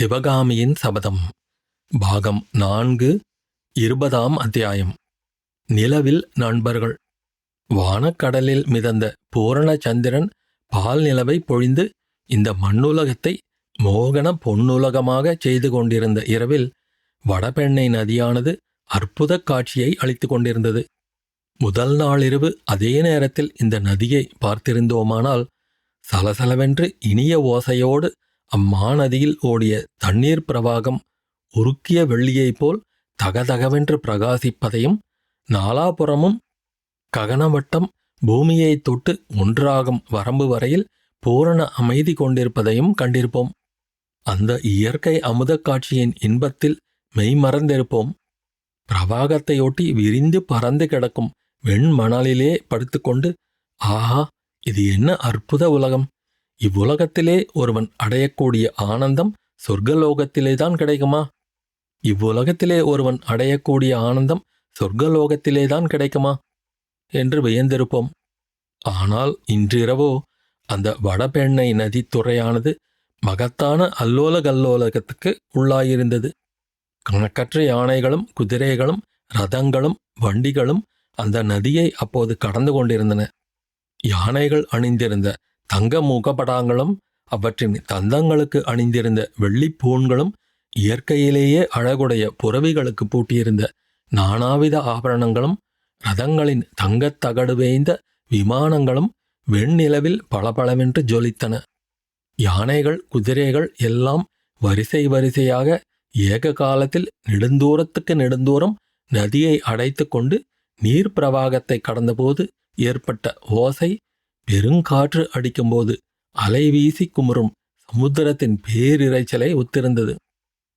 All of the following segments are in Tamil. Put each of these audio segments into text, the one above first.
சிவகாமியின் சபதம். பாகம் நான்கு இருபதாம் அத்தியாயம். நிலவில் நண்பர்கள். வானக்கடலில் மிதந்த பூரண சந்திரன் பால் நிலவை பொழிந்து இந்த மண்ணுலகத்தை மோகன பொன்னுலகமாகச் செய்து கொண்டிருந்த இரவில் வடபெண்ணை நதியானது அற்புதக் காட்சியை அளித்து கொண்டிருந்தது. முதல் நாளிரவு அதே நேரத்தில் இந்த நதியை பார்த்திருந்தோமானால் சலசலவென்று இனிய ஓசையோடு அம்மாநதியில் ஓடிய தண்ணீர் பிரவாகம் உருக்கிய வெள்ளியைப் போல் தகதகவென்று பிரகாசிப்பதையும் நாலாபுறமும் ககனவட்டம் பூமியைத் தொட்டு ஒன்றாகும் வரம்பு வரையில் பூரண அமைதி கொண்டிருப்பதையும் கண்டிருப்போம். அந்த இயற்கை அமுதக் காட்சியின் இன்பத்தில் மெய்மறந்திருப்போம். பிரவாகத்தையொட்டி விரிந்து பறந்து கிடக்கும் வெண்மணலிலே படுத்துக்கொண்டு ஆஹா இது என்ன அற்புத உலகம்! இவ்வுலகத்திலே ஒருவன் அடையக்கூடிய ஆனந்தம் சொர்க்கலோகத்திலேதான் கிடைக்குமா? இவ்வுலகத்திலே ஒருவன் அடையக்கூடிய ஆனந்தம் சொர்க்கலோகத்திலேதான் கிடைக்குமா? என்று வியந்திருப்போம். ஆனால் இன்றிரவோ அந்த வடபெண்ணை நதித்துறையானது மகத்தான அல்லோல கல்லோலகத்துக்கு உள்ளாயிருந்தது. கணக்கற்ற யானைகளும் குதிரைகளும் ரதங்களும் வண்டிகளும் அந்த நதியை அப்போது கடந்து கொண்டிருந்தன. யானைகள் அணிந்திருந்த தங்க முகப்படாங்களும் அவற்றின் தந்தங்களுக்கு அணிந்திருந்த வெள்ளிப்பூண்களும் இயற்கையிலேயே அழகுடைய புறவிகளுக்கு பூட்டியிருந்த நானாவித ஆபரணங்களும் ரதங்களின் தங்கத் தகடு வேய்ந்த விமானங்களும் வெண்ணிலவில் பளபளவென்று ஜொலித்தன. யானைகள் குதிரைகள் எல்லாம் வரிசை வரிசையாக ஏக காலத்தில் நெடுந்தூரத்துக்கு நெடுந்தூரம் நதியை அடைத்து கொண்டு நீர் பிரவாகத்தை கடந்தபோது ஏற்பட்ட ஓசை பெருங்காற்று அடிக்கும்போது அலை வீசி குமுறும் சமுத்திரத்தின் பேரிரைச்சலை ஒத்திருந்தது.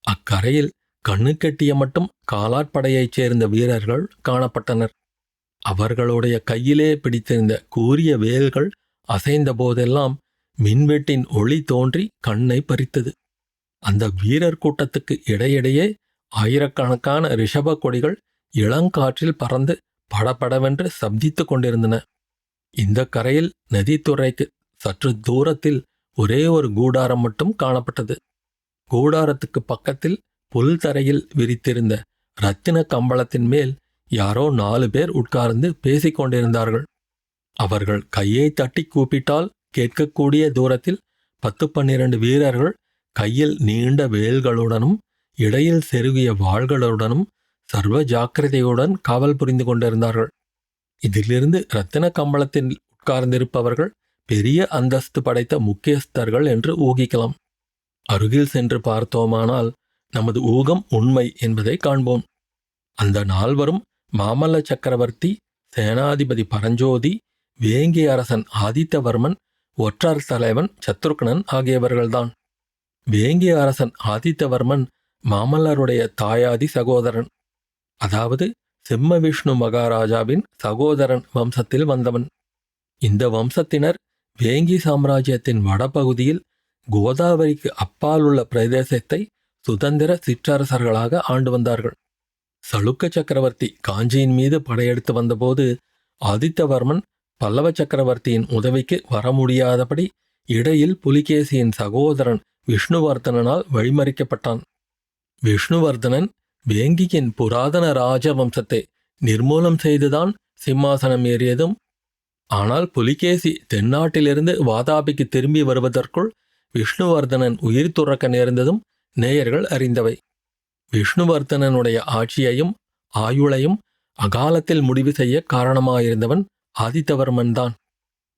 அக்கரையில் கண்ணுக்கெட்டிய மட்டும் காலாட்படையைச் சேர்ந்த வீரர்கள் காணப்பட்டனர். அவர்களுடைய கையிலே பிடித்திருந்த கூரிய வேல்கள் அசைந்த போதெல்லாம் மின்வெட்டின் ஒளி தோன்றி கண்ணை பறித்தது. அந்த வீரர் கூட்டத்துக்கு இடையிடையே ஆயிரக்கணக்கான ரிஷப கொடிகள் இளங்காற்றில் பறந்து படபடவென்று சப்தித்துக் கொண்டிருந்தன. இந்த கரையில் நதித்துறைக்கு சற்று தூரத்தில் ஒரே ஒரு கூடாரம் மட்டும் காணப்பட்டது. கூடாரத்துக்கு பக்கத்தில் புல் தரையில் விரித்திருந்த ரத்தின கம்பளத்தின் மேல் யாரோ நாலு பேர் உட்கார்ந்து பேசிக் கொண்டிருந்தார்கள். அவர்கள் கையை தட்டி கூப்பிட்டால் கேட்கக்கூடிய தூரத்தில் பத்து பன்னிரண்டு வீரர்கள் கையில் நீண்ட வேல்களுடனும் இடையில் செருகிய வாள்களுடனும் சர்வ ஜாக்கிரதையுடன் காவல் புரிந்து கொண்டிருந்தார்கள். இதிலிருந்து இரத்தின கம்பளத்தில் உட்கார்ந்திருப்பவர்கள் பெரிய அந்தஸ்து படைத்த முக்கியஸ்தர்கள் என்று ஊகிக்கலாம். அருகில் சென்று பார்த்தோமானால் நமது ஊகம் உண்மை என்பதை காண்போம். அந்த நால்வரும் மாமல்ல சக்கரவர்த்தி சேனாதிபதி பரஞ்சோதி வேங்கி அரசன் ஆதித்தவர்மன் ஒற்றார் தலைவன் சத்ருக்னன் ஆகியவர்கள்தான். வேங்கி அரசன் ஆதித்தவர்மன் மாமல்லருடைய தாயாதி சகோதரன். அதாவது சிம்ம விஷ்ணு மகாராஜாவின் சகோதரன் வம்சத்தில் வந்தவன். இந்த வம்சத்தினர் வேங்கி சாம்ராஜ்யத்தின் வடபகுதியில் கோதாவரிக்கு அப்பால் உள்ள பிரதேசத்தை சுதந்திர சிற்றரசர்களாக ஆண்டு வந்தார்கள். சளுக்க சக்கரவர்த்தி காஞ்சியின் மீது படையெடுத்து வந்தபோது ஆதித்தவர்மன் பல்லவ சக்கரவர்த்தியின் உதவிக்கு வர முடியாதபடி இடையில் புலிகேசியின் சகோதரன் விஷ்ணுவர்தனனால் வழிமறிக்கப்பட்டான். விஷ்ணுவர்தனன் வேங்கியின் புராதன ராஜவம்சத்தை நிர்மூலம் செய்துதான் சிம்மாசனம் ஏறியதும் ஆனால் புலிகேசி தென்னாட்டிலிருந்து வாதாபிக்கு திரும்பி வருவதற்குள் விஷ்ணுவர்தனன் உயிர் துறக்க நேர்ந்ததும் நேயர்கள் அறிந்தவை. விஷ்ணுவர்தனனுடைய ஆட்சியையும் ஆயுளையும் அகாலத்தில் முடிவு செய்ய காரணமாயிருந்தவன் ஆதித்தவர்மன் தான்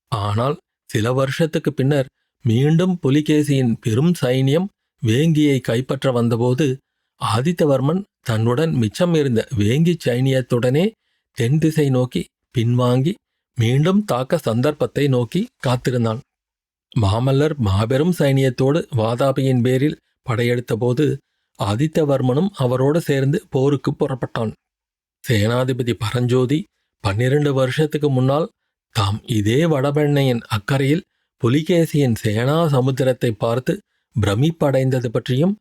ஆனால் சில வருஷத்துக்கு பின்னர் மீண்டும் புலிகேசியின் பெரும் சைனியம் வேங்கியை கைப்பற்ற வந்தபோது ஆதித்தவர்மன் தன்னுடன் மிச்சம் இருந்த வேங்கி சைனியத்துடனே தென் திசை நோக்கி பின்வாங்கி மீண்டும் தாக்க சந்தர்ப்பத்தை நோக்கி காத்திருந்தான். மாமல்லர் மாபெரும் சைனியத்தோடு வாதாபியின் பேரில் படையெடுத்தபோது ஆதித்தவர்மனும் அவரோடு சேர்ந்து போருக்கு புறப்பட்டான். சேனாதிபதி பரஞ்சோதி பன்னிரண்டு வருஷத்துக்கு முன்னால் தாம் இதே வடபெண்ணையின் அக்கறையில் புலிகேசியின் சேனா சமுத்திரத்தை பார்த்து பிரமிப்படைந்தது பற்றியும்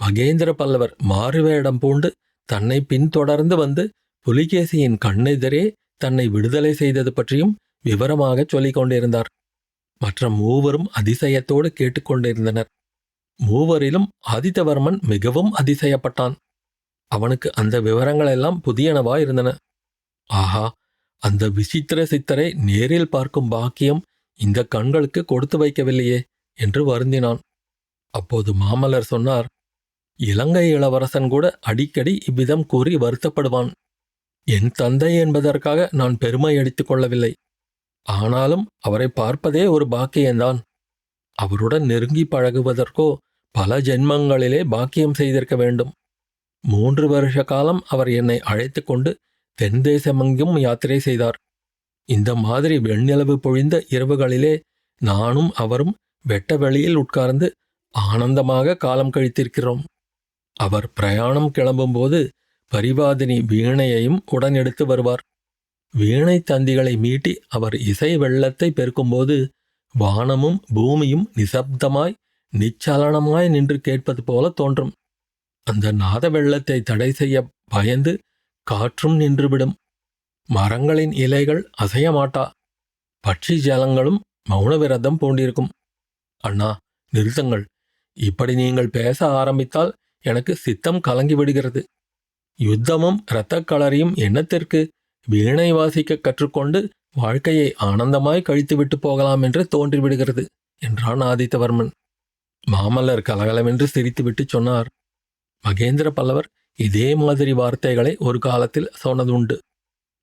மகேந்திர பல்லவர் மாறுவேடம் பூண்டு தன்னை பின்தொடர்ந்து வந்து புலிகேசியின் கண்ணெதிரே தன்னை விடுதலை செய்தது பற்றியும் விவரமாகச் சொல்லிக் கொண்டிருந்தார். மற்ற மூவரும் அதிசயத்தோடு கேட்டுக்கொண்டிருந்தனர் மூவரிலும் ஆதித்தவர்மன் மிகவும் அதிசயப்பட்டான். அவனுக்கு அந்த விவரங்களெல்லாம் புதியனவா இருந்தன. ஆஹா அந்த விசித்திர சித்தரை நேரில் பார்க்கும் பாக்கியம் இந்த கண்களுக்கு கொடுத்து வைக்கவில்லையே என்று வருந்தினான். அப்போது மாமல்லர் சொன்னார் இலங்கை இளவரசன் கூட அடிக்கடி இவ்விதம் கூறி வருத்தப்படுவான். என் தந்தை என்பதற்காக நான் பெருமை அடித்துக் கொள்ளவில்லை. ஆனாலும் அவரை பார்ப்பதே ஒரு பாக்கியம்தான். அவருடன் நெருங்கி பழகுவதற்கோ பல ஜென்மங்களிலே பாக்கியம் செய்திருக்க வேண்டும். மூன்று வருஷ காலம் அவர் என்னை அழைத்து கொண்டு தென் தேசமெங்கும் யாத்திரை செய்தார். இந்த மாதிரி வெண்ணிலவு பொழிந்த இரவுகளிலே நானும் அவரும் வெட்ட வெளியில் உட்கார்ந்து ஆனந்தமாக காலம் கழித்திருக்கிறோம். அவர் பிரயாணம் கிளம்பும்போது பரிவாதினி வீணையையும் உடன் எடுத்து வருவார். வீணை தந்திகளை மீட்டி அவர் இசை வெள்ளத்தை பெருக்கும்போது வானமும் பூமியும் நிசப்தமாய் நிச்சலனமாய் நின்று கேட்பது போல தோன்றும். அந்த நாத வெள்ளத்தை தடை செய்ய பயந்து காற்றும் நின்றுவிடும். மரங்களின் இலைகள் அசைய மாட்டா பட்சி ஜலங்களும் மௌன விரதம் பூண்டிருக்கும். அண்ணா நிறுத்துங்கள். இப்படி நீங்கள் பேச ஆரம்பித்தால் எனக்கு சித்தம் கலங்கி விடுகிறது. யுத்தமும் இரத்தக் எண்ணத்திற்கு வீணை வாசிக்க கற்றுக்கொண்டு வாழ்க்கையை ஆனந்தமாய் கழித்துவிட்டு போகலாம் என்று தோன்றிவிடுகிறது என்றான் ஆதித்தவர்மன். மாமல்லர் கலகலவென்று சிரித்துவிட்டு சொன்னார். மகேந்திர பல்லவர் இதே மாதிரி வார்த்தைகளை ஒரு காலத்தில் சொன்னதுண்டு.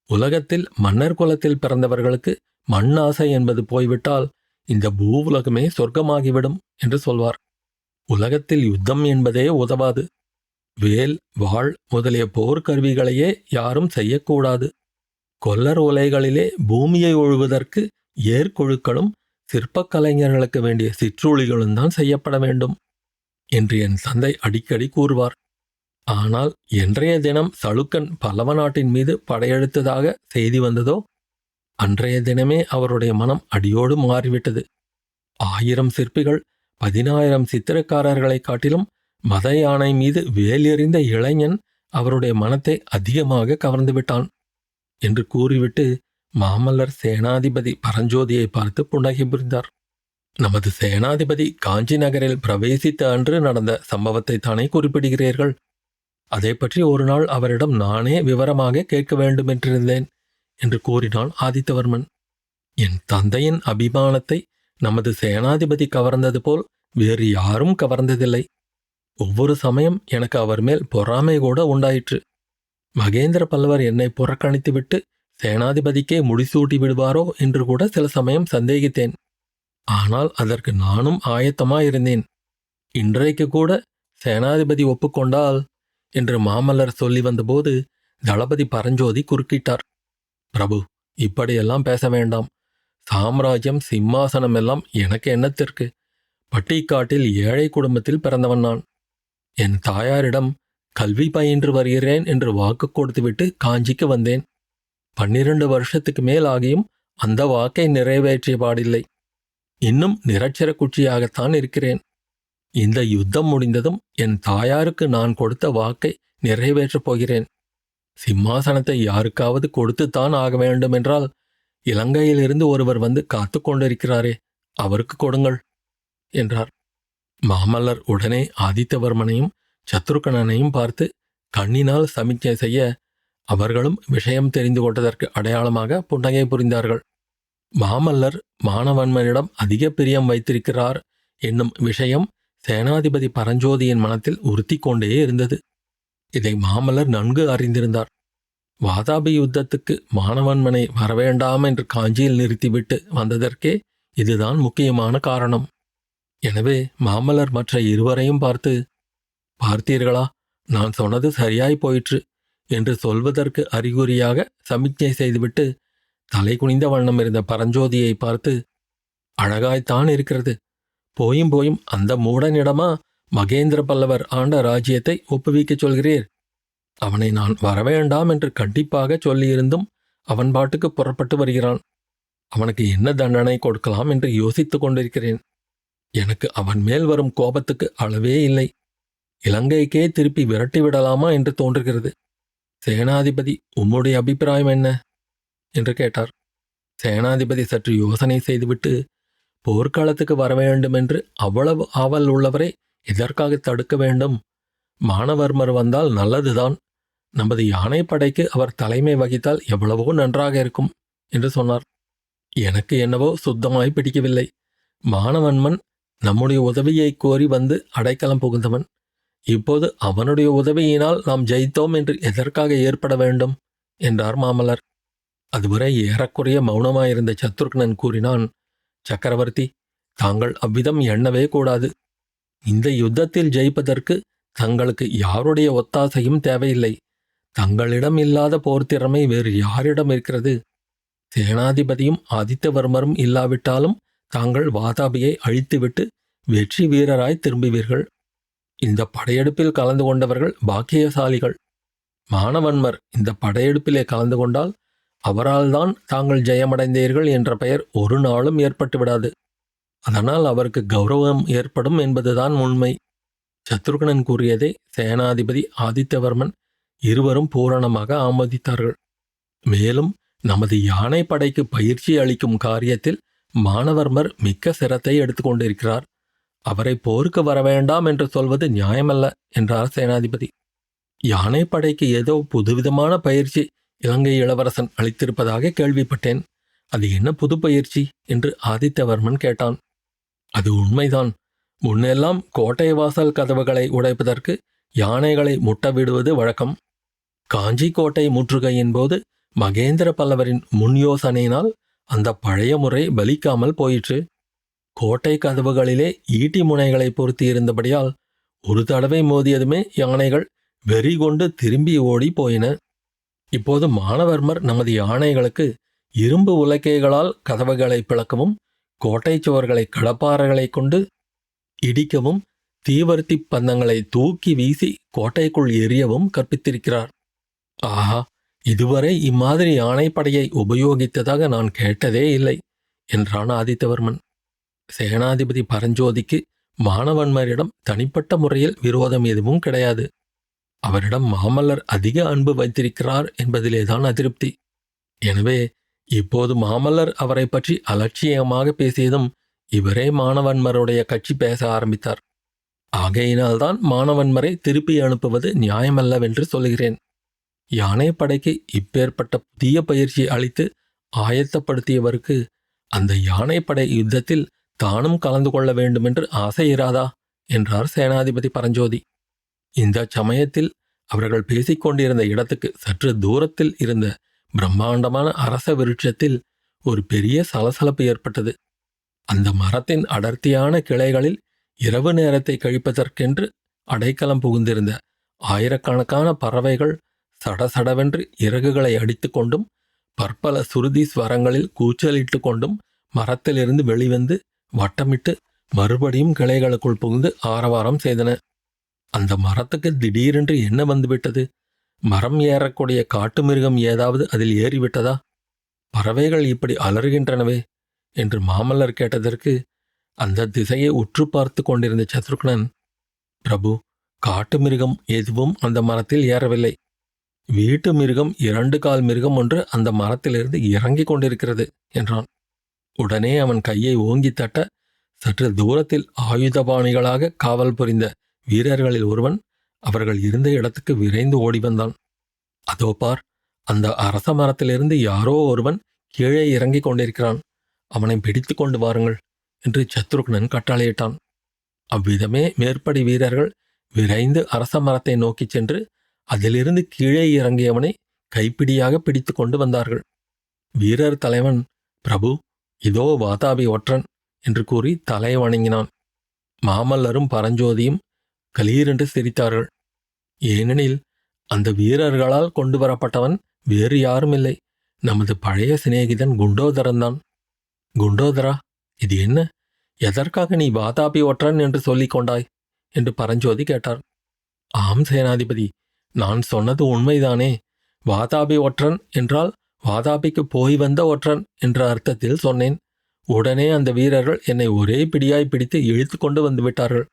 உலகத்தில் மன்னர் குலத்தில் பிறந்தவர்களுக்கு மண் ஆசை என்பது போய்விட்டால் இந்த பூவுலகமே சொர்க்கமாகிவிடும் என்று சொல்வார். உலகத்தில் யுத்தம் என்பதே உதவாது. வேல் வாழ் முதலிய போர்க்கருவிகளையே யாரும் செய்யக்கூடாது. கொல்லர் உலைகளிலே பூமியை ஒழுவதற்கு ஏர்கொழுக்களும் சிற்பக் கலைஞர்களுக்கு வேண்டிய சிற்றுளிகளும் தான் செய்யப்பட வேண்டும் என்று என் தந்தை அடிக்கடி கூறுவார். ஆனால் என்றைய தினம் சளுக்கன் பல்லவ நாட்டின் மீது படையெடுத்ததாக செய்தி வந்ததோ? அன்றைய தினமே அவருடைய மனம் அடியோடு மாறிவிட்டது. ஆயிரம் சிற்பிகள் பதினாயிரம் சித்திரக்காரர்களைக் காட்டிலும் மத யானை மீது வேலெறிந்த இளைஞன் அவருடைய மனத்தை அதிகமாக கவர்ந்து விட்டான் என்று கூறிவிட்டு மாமல்லர் சேனாதிபதி பரஞ்சோதியை பார்த்து புன்னகை புரிந்தார். நமது சேனாதிபதி காஞ்சி நகரில் பிரவேசித்த அன்று நடந்த சம்பவத்தை தானே குறிப்பிடுகிறீர்கள். அதை பற்றி ஒரு நாள் அவரிடம் நானே விவரமாக கேட்க வேண்டுமென்றிருந்தேன் என்று கூறினான் ஆதித்தவர்மன். என் தந்தையின் அபிமானத்தை நமது சேனாதிபதி கவர்ந்தது போல் வேறு யாரும் கவர்ந்ததில்லை. ஒவ்வொரு சமயம் எனக்கு அவர் மேல் பொறாமை கூட உண்டாயிற்று. மகேந்திர பல்லவர் என்னை புறக்கணித்துவிட்டு சேனாதிபதிக்கே முடிசூட்டி விடுவாரோ என்று கூட சில சமயம் சந்தேகித்தேன். ஆனால் அதற்கு நானும் ஆயத்தமாயிருந்தேன். இன்றைக்கு கூட சேனாதிபதி ஒப்புக்கொண்டால் என்று மாமல்லர் சொல்லி வந்தபோது தளபதி பரஞ்சோதி குறுக்கிட்டார். பிரபு இப்படியெல்லாம் பேச வேண்டாம். சாம்ராஜ்யம் சிம்மாசனம் எல்லாம் எனக்கு என்னத்திற்கு? பட்டிக்காட்டில் ஏழை குடும்பத்தில் பிறந்தவன் நான். என் தாயாரிடம் கல்வி பயின்று வருகிறேன் என்று வாக்கு கொடுத்துவிட்டு காஞ்சிக்கு வந்தேன். பன்னிரண்டு வருஷத்துக்கு மேல் ஆகியும் அந்த வாக்கை நிறைவேற்றிய பாடில்லை. இன்னும் நிரட்சர குச்சியாகத்தான் இருக்கிறேன். இந்த யுத்தம் முடிந்ததும் என் தாயாருக்கு நான் கொடுத்த வாக்கை நிறைவேற்றப் போகிறேன். சிம்மாசனத்தை யாருக்காவது கொடுத்துத்தான் ஆக வேண்டும் என்றால் இலங்கையிலிருந்து ஒருவர் வந்து காத்து கொண்டிருக்கிறாரே அவருக்கு கொடுங்கள் என்றார். மாமல்லர் உடனே ஆதித்தவர்மனையும் சத்ருகணனையும் பார்த்து கண்ணினால் சமிக்ஞை செய்ய அவர்களும் விஷயம் தெரிந்து கொண்டதற்கு அடையாளமாக புன்னகை புரிந்தார்கள். மாமல்லர் மானவன்மனிடம் அதிக பிரியம் வைத்திருக்கிறார் என்னும் விஷயம் சேனாதிபதி பரஞ்சோதியின் மனத்தில் உறுத்தி கொண்டே இருந்தது. இதை மாமல்லர் நன்கு அறிந்திருந்தார். வாதாபி யுத்தத்துக்கு மாணவன்மனை வரவேண்டாம் என்று காஞ்சியில் நிறுத்திவிட்டு வந்ததற்கே இதுதான் முக்கியமான காரணம். எனவே மாமல்லர் மற்ற இருவரையும் பார்த்து பார்த்தீர்களா நான் சொன்னது சரியாய் போயிற்று என்று சொல்வதற்கு அறிகுறியாக சமிக்ஞை செய்துவிட்டு தலை குனிந்த வண்ணம் இருந்த பரஞ்சோதியை பார்த்து அழகாய்த்தான் இருக்கிறது. போயும் போயும் அந்த மூடனிடமா மகேந்திர பல்லவர் ஆண்ட ராஜ்யத்தை ஒப்புவிக்கச் சொல்கிறீர்? அவனை நான் வரவேண்டாம் என்று கண்டிப்பாக சொல்லியிருந்தும் அவன் பாட்டுக்கு புறப்பட்டு வருகிறான். அவனுக்கு என்ன தண்டனை கொடுக்கலாம் என்று யோசித்துக் கொண்டிருக்கிறேன். எனக்கு அவன் மேல் வரும் கோபத்துக்கு அளவே இல்லை. இலங்கைக்கே திருப்பி விரட்டி விடலாமா என்று தோன்றுகிறது. சேனாதிபதி உம்முடைய அபிப்பிராயம் என்ன? என்று கேட்டார். சேனாதிபதி சற்று யோசனை செய்துவிட்டு போர்க்களத்துக்கு வர வேண்டும் என்று அவ்வளவு ஆவல் உள்ளவரை எதற்காக தடுக்க வேண்டும்? மானவர்மர் வந்தால் நல்லதுதான். நமது யானைப்படைக்கு அவர் தலைமை வகித்தால் எவ்வளவோ நன்றாக இருக்கும் என்று சொன்னார். எனக்கு என்னவோ சுத்தமாய் பிடிக்கவில்லை. மாணவன்மன் நம்முடைய உதவியை கோரி வந்து அடைக்கலம் புகுந்தவன். இப்போது அவனுடைய உதவியினால் நாம் ஜெயித்தோம் என்று எதற்காக ஏற்பட வேண்டும் என்றார் மாமலர் அதுவரை ஏறக்குறைய மௌனமாயிருந்த சத்ருக்னன் கூறினான் சக்கரவர்த்தி தாங்கள் அவ்விதம் எண்ணவே கூடாது. இந்த யுத்தத்தில் ஜெயிப்பதற்கு தங்களுக்கு யாருடைய ஒத்தாசையும் தேவையில்லை. தங்களிடம் இல்லாத போர் திறமை வேறு யாரிடம் இருக்கிறது? சேனாதிபதியும் ஆதித்தவர்மரும் இல்லாவிட்டாலும் தாங்கள் வாதாபியை அழித்துவிட்டு வெற்றி வீரராய் திரும்புவீர்கள். இந்த படையெடுப்பில் கலந்து கொண்டவர்கள் பாக்கியசாலிகள். மாணவன்மர் இந்த படையெடுப்பிலே கலந்து கொண்டால் அவரால்தான் தாங்கள் ஜெயமடைந்தீர்கள் என்ற பெயர் ஒரு நாளும் ஏற்பட்டு விடாது அதனால் அவருக்கு கௌரவம் ஏற்படும் என்பதுதான் உண்மை. சத்ருகனன் கூறியதை சேனாதிபதி ஆதித்தவர்மன் இருவரும் பூரணமாக ஆமோதித்தார்கள். மேலும் நமது யானை படைக்கு பயிற்சி அளிக்கும் காரியத்தில் மானவர்மர் மிக்க சிரத்தை எடுத்துக்கொண்டிருக்கிறார் அவரை போருக்கு வர வேண்டாம் என்று சொல்வது நியாயமல்ல என்றார் சேனாதிபதி. யானை படைக்கு ஏதோ புதுவிதமான பயிற்சி இலங்கை இளவரசன் அளித்திருப்பதாக கேள்விப்பட்டேன். அது என்ன புது பயிற்சி? என்று ஆதித்தவர்மன் கேட்டான். அது உண்மைதான். முன்னெல்லாம் கோட்டை வாசல் கதவுகளை உடைப்பதற்கு யானைகளை முட்டவிடுவது வழக்கம். காஞ்சி கோட்டை முற்றுகையின் போது மகேந்திர பல்லவரின் முன் யோசனையினால் அந்த பழைய முறை பலிக்காமல் போயிற்று. கோட்டை கதவுகளிலே ஈட்டி முனைகளை பொருத்தியிருந்தபடியால் ஒரு தடவை மோதியதுமே யானைகள் வெறி கொண்டு திரும்பி ஓடி போயின. இப்போது மானவர்மர் நமது யானைகளுக்கு இரும்பு உலக்கைகளால் கதவுகளை பிளக்கவும் கோட்டை சுவர்களை கடப்பாறைகளை கொண்டு இடிக்கவும் தீவர்த்தி பந்தங்களை தூக்கி வீசி கோட்டைக்குள் எரியவும் கற்பித்திருக்கிறார். ஆஹா இதுவரை இம்மாதிரி யானைப்படையை உபயோகித்ததாக நான் கேட்டதே இல்லை என்றான் ஆதித்தவர்மன். சேனாதிபதி பரஞ்சோதிக்கு மாணவன்மரிடம் தனிப்பட்ட முறையில் விரோதம் எதுவும் கிடையாது. அவரிடம் மாமல்லர் அதிக அன்பு வைத்திருக்கிறார் என்பதிலேதான் அதிருப்தி. எனவே இப்போது மாமல்லர் அவரை பற்றி அலட்சியமாக பேசியதும் இவரே மாணவன்மருடைய கட்சி பேச ஆரம்பித்தார். ஆகையினால்தான் மாணவன்மரை திருப்பி அனுப்புவது நியாயமல்லவென்று சொல்கிறேன். யானைப்படைக்கு இப்பேற்பட்ட புதிய பயிற்சி அளித்து ஆயத்தப்படுத்தியவருக்கு அந்த யானைப்படை யுத்தத்தில் தானும் கலந்து கொள்ள வேண்டுமென்று ஆசை இராதா? என்றார் சேனாதிபதி பரஞ்சோதி. இந்த சமயத்தில் அவர்கள் பேசிக் கொண்டிருந்த இடத்துக்கு சற்று தூரத்தில் இருந்த பிரம்மாண்டமான அரச விருட்சத்தில் ஒரு பெரிய சலசலப்பு ஏற்பட்டது. அந்த மரத்தின் அடர்த்தியான கிளைகளில் இரவு நேரத்தை கழிப்பதற்கென்று அடைக்கலம் புகுந்திருந்த ஆயிரக்கணக்கான பறவைகள் சடசடவென்று இறகுகளை அடித்துக்கொண்டும் பற்பல சுருதி ஸ்வரங்களில் கூச்சலிட்டு கொண்டும் மரத்திலிருந்து வெளிவந்து வட்டமிட்டு மறுபடியும் கிளைகளுக்குள் புகுந்து ஆரவாரம் செய்தன. அந்த மரத்துக்கு திடீரென்று என்ன வந்துவிட்டது? மரம் ஏறக்கூடிய காட்டு மிருகம் ஏதாவது அதில் ஏறிவிட்டதா? பறவைகள் இப்படி அலறுகின்றனவே என்று மாமல்லர் கேட்டதற்கு அந்த திசையை உற்று பார்த்து கொண்டிருந்த சத்ருக்னன் பிரபு காட்டு மிருகம் எதுவும் அந்த மரத்தில் ஏறவில்லை. வீட்டு மிருகம் இரண்டு கால் மிருகம் ஒன்று அந்த மரத்திலிருந்து இறங்கிக் கொண்டிருக்கிறது என்றான். உடனே அவன் கையை ஓங்கி தட்ட சற்று தூரத்தில் ஆயுதபாணிகளாக காவல் புரிந்த வீரர்களில் ஒருவன் அவர்கள் இருந்த இடத்துக்கு விரைந்து ஓடி வந்தான். அதோ பார் அந்த அரச மரத்திலிருந்து யாரோ ஒருவன் கீழே இறங்கிக் கொண்டிருக்கிறான். அவனை பிடித்து கொண்டு வாருங்கள் என்று சத்ருக்னன் கட்டளையிட்டான். அவ்விதமே மேற்படி வீரர்கள் விரைந்து அரச மரத்தை நோக்கிச் சென்று அதிலிருந்து கீழே இறங்கியவனை கைப்பிடியாக பிடித்து கொண்டு வந்தார்கள். வீரர் தலைவன் பிரபு இதோ வாதாபி ஒற்றன் என்று கூறி தலை வணங்கினான். மாமல்லரும் பரஞ்சோதியும் கலீரென்று சிரித்தார்கள். ஏனெனில் அந்த வீரர்களால் கொண்டு வரப்பட்டவன் வேறு யாரும் இல்லை நமது பழைய சிநேகிதன் குண்டோதரன்தான். குண்டோதரா இது என்ன? எதற்காக நீ வாதாபி ஒற்றன் என்று சொல்லிக் கொண்டாய்? என்று பரஞ்சோதி கேட்டார். ஆம் சேனாதிபதி நான் சொன்னது உண்மைதானே? வாதாபி ஒற்றன் என்றால் வாதாபிக்கு போய் வந்த ஒற்றன் என்ற அர்த்தத்தில் சொன்னேன். உடனே அந்த வீரர்கள் என்னை ஒரே பிடியாய் பிடித்து இழுத்து கொண்டு வந்து விட்டார்கள்.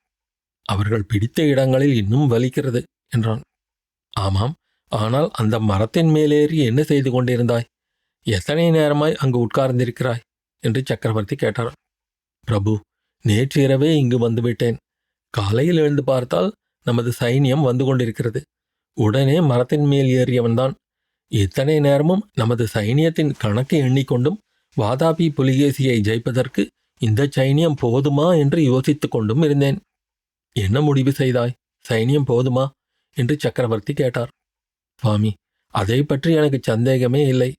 அவர்கள் பிடித்த இடங்களில் இன்னும் வலிக்கிறது என்றான். ஆமாம் ஆனால் அந்த மரத்தின் மேலேறி என்ன செய்து கொண்டிருந்தாய்? எத்தனை நேரமாய் அங்கு உட்கார்ந்திருக்கிறாய்? என்று சக்கரவர்த்தி கேட்டார். பிரபு நேற்றிரவே இங்கு வந்துவிட்டேன். காலையில் எழுந்து பார்த்தால் நமது சைனியம் வந்து கொண்டிருக்கிறது. உடனே மரத்தின் மேல் ஏறியவன்தான். இத்தனை நேரமும் நமது சைனியத்தின் கணக்கு எண்ணிக்கொண்டும் வாதாபி புலிகேசியை ஜெயிப்பதற்கு இந்த சைனியம் போதுமா என்று யோசித்துக் கொண்டும் இருந்தேன். என்ன முடிவு செய்தாய்? சைனியம் போதுமா? என்று சக்கரவர்த்தி கேட்டார். சுவாமி அதை பற்றி எனக்கு சந்தேகமே இல்லை.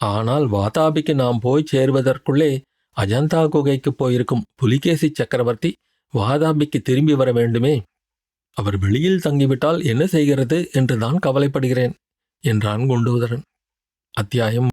ஆனால் வாதாபிக்கு நாம் போய் சேருவதற்குள்ளே அஜந்தா குகைக்கு போயிருக்கும் புலிகேசி சக்கரவர்த்தி வாதாபிக்கு திரும்பி வர வேண்டுமே? அவர் வெளியில் தங்கிவிட்டால் என்ன செய்கிறது என்றுதான் கவலைப்படுகிறேன் என்றான் குண்டோதரன் அத்தியாயம்